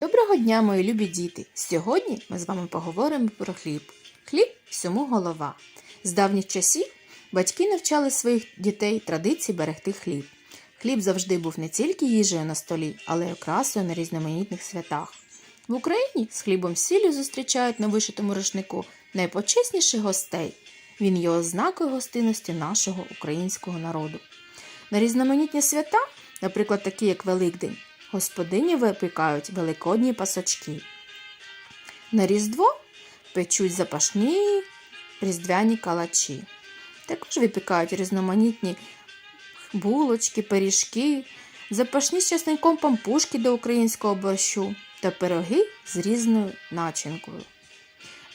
Доброго дня, мої любі діти! Сьогодні ми з вами поговоримо про хліб. Хліб всьому голова. З давніх часів батьки навчали своїх дітей традиції берегти хліб. Хліб завжди був не тільки їжею на столі, але й окрасою на різноманітних святах. В Україні з хлібом сіллю зустрічають на вишитому рушнику найпочесніших гостей. Він є ознакою гостинності нашого українського народу. На різноманітні свята, наприклад, такі як Великдень, господині випікають великодні пасочки. На Різдво печуть запашні різдвяні калачі. Також випікають різноманітні булочки, пиріжки, запашні з часником пампушки до українського борщу та пироги з різною начинкою.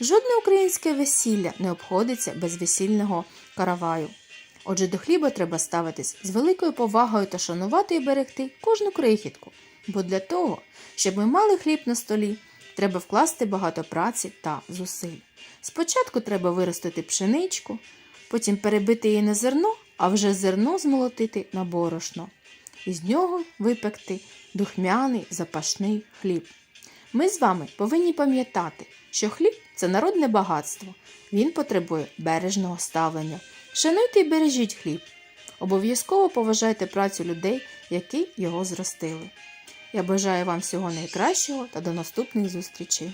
Жодне українське весілля не обходиться без весільного караваю. Отже, до хліба треба ставитись з великою повагою та шанувати і берегти кожну крихітку. Бо для того, щоб ми мали хліб на столі, треба вкласти багато праці та зусиль. Спочатку треба виростити пшеничку, потім перебити її на зерно, а вже зерно змолотити на борошно. І з нього випекти духмяний запашний хліб. Ми з вами повинні пам'ятати, що хліб це народне багатство. Він потребує бережного ставлення. Шануйте і бережіть хліб. Обов'язково поважайте працю людей, які його зростили. Я бажаю вам всього найкращого та до наступних зустрічей.